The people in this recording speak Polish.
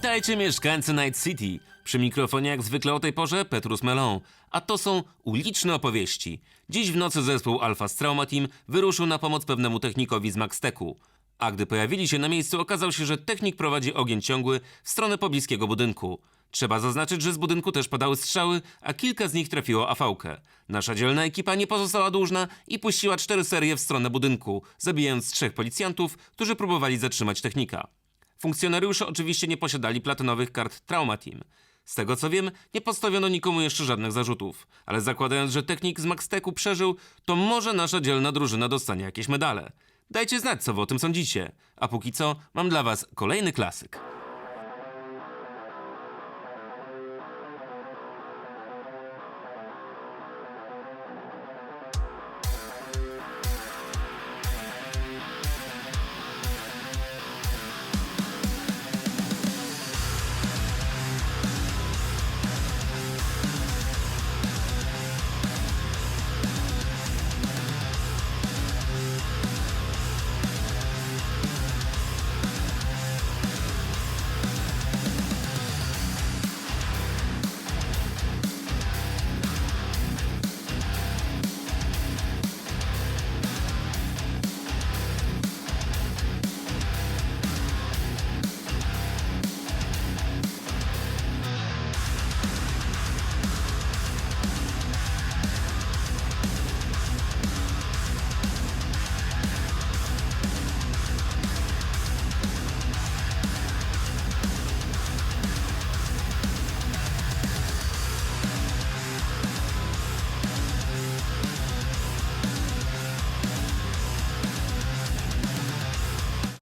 Witajcie mieszkańcy Night City. Przy mikrofonie jak zwykle o tej porze Petrus Melon. A to są uliczne opowieści. Dziś w nocy zespół Alpha z Trauma Team wyruszył na pomoc pewnemu technikowi z Maxteku. A gdy pojawili się na miejscu, okazało się, że technik prowadzi ogień ciągły w stronę pobliskiego budynku. Trzeba zaznaczyć, że z budynku też padały strzały, a kilka z nich trafiło afałkę. Nasza dzielna ekipa nie pozostała dłużna i puściła cztery serie w stronę budynku, zabijając trzech policjantów, którzy próbowali zatrzymać technika. Funkcjonariusze oczywiście nie posiadali platynowych kart Trauma Team. Z tego co wiem, nie postawiono nikomu jeszcze żadnych zarzutów, ale zakładając, że technik z Maxteku przeżył, to może nasza dzielna drużyna dostanie jakieś medale. Dajcie znać, co wy o tym sądzicie. A póki co, mam dla was kolejny klasyk.